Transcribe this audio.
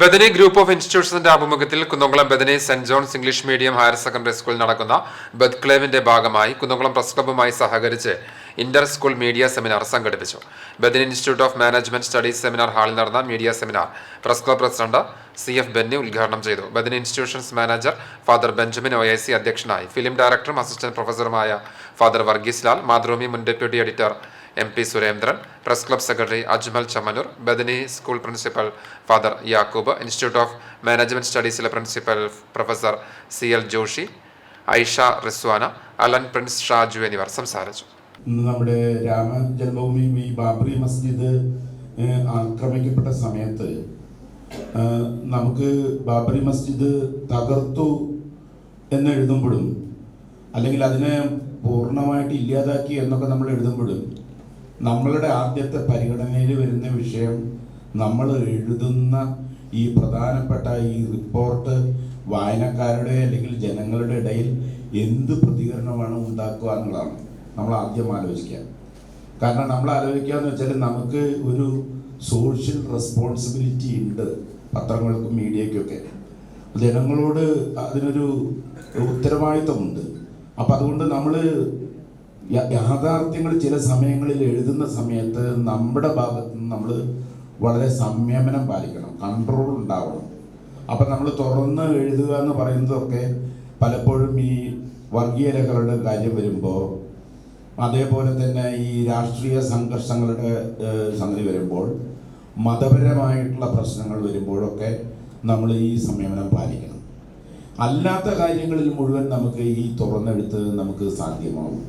Bethany group of ഇൻസ്റ്റിറ്റ്യൂഷൻസിന്റെ ആഭിമുഖ്യത്തിൽ Kunnamkulam Bethany saint John's English medium higher secondary സ്കൂളിൽ നടക്കുന്ന ബദ്ക്ലേവിന്റെ ഭാഗമായി കുന്നംകുളം പ്രസ് ക്ലബ്ബുമായി സഹകരിച്ച് ഇന്റർ സ്കൂൾ മീഡിയ സെമിനാർ സംഘടിപ്പിച്ചു. Bethany institute of management studies seminar ഹാളിൽ നടന്ന media seminar press club president C F Benny ഉദ്ഘാടനം ചെയ്തു. Bethany institutions manager father Benjamin O അധ്യക്ഷനായി. ഫിലിം ഡയറക്ടറും അസിസ്റ്റന്റ് പ്രൊഫസറുമായ ഫാദർ വർഗീസ് ലാൽ മാതൃഭൂമി മുൻ deputy editor M P Surendran press club secretary Ajmal Chamanoor Bethany school principal father Yakub institute of management സ്റ്റഡീസിലെ principal professor C L Joshy Aisha Rizwana Alan Prince Shaju എന്നിവർ സംസാരിച്ചു. ഇന്ന് നമ്മുടെ രാമ ജന്മഭൂമി ഈ ബാബറി മസ്ജിദ് ആക്രമിക്കപ്പെട്ട സമയത്ത് നമുക്ക് ബാബറി മസ്ജിദ് തകർത്തു എന്ന് എഴുതുമ്പോഴും അല്ലെങ്കിൽ അതിനെ പൂർണമായിട്ട് ഇല്ലാതാക്കി എന്നൊക്കെ നമ്മൾ എഴുതുമ്പോഴും നമ്മളുടെ ആദ്യത്തെ പരിഗണനയിൽ വരുന്ന വിഷയം നമ്മൾ എഴുതുന്ന ഈ പ്രധാനപ്പെട്ട ഈ റിപ്പോർട്ട് വായനക്കാരുടെ അല്ലെങ്കിൽ ജനങ്ങളുടെ ഇടയിൽ എന്ത് പ്രതികരണമാണ് ഉണ്ടാക്കുക എന്നുള്ളതാണ് നമ്മൾ ആദ്യം ആലോചിക്കുക. കാരണം നമ്മൾ ആലോചിക്കുക എന്ന് വെച്ചാൽ നമുക്ക് ഒരു സോഷ്യൽ റെസ്പോൺസിബിലിറ്റി ഉണ്ട് പത്രങ്ങൾക്കും മീഡിയയ്ക്കൊക്കെ. ജനങ്ങളോട് അതിനൊരു ഉത്തരവാദിത്വമുണ്ട്. അപ്പം അതുകൊണ്ട് നമ്മൾ യാഥാർത്ഥ്യങ്ങൾ ചില സമയങ്ങളിൽ എഴുതുന്ന സമയത്ത് നമ്മുടെ ഭാഗത്ത് നിന്ന് നമ്മൾ വളരെ സംയമനം പാലിക്കണം കൺട്രോൾ ഉണ്ടാവണം. അപ്പം നമ്മൾ തുറന്ന് എഴുതുക എന്ന് പറയുന്നതൊക്കെ പലപ്പോഴും ഈ വർഗീയരകളുടെ കാര്യം വരുമ്പോൾ അതേപോലെ തന്നെ ഈ രാഷ്ട്രീയ സംഘർഷങ്ങളുടെ സംഗതി വരുമ്പോൾ മതപരമായിട്ടുള്ള പ്രശ്നങ്ങൾ വരുമ്പോഴൊക്കെ നമ്മൾ ഈ സംയമനം പാലിക്കണം. അല്ലാത്ത കാര്യങ്ങളിൽ മുഴുവൻ നമുക്ക് ഈ തുറന്നെടുത്ത് നമുക്ക് സാധ്യമാവും.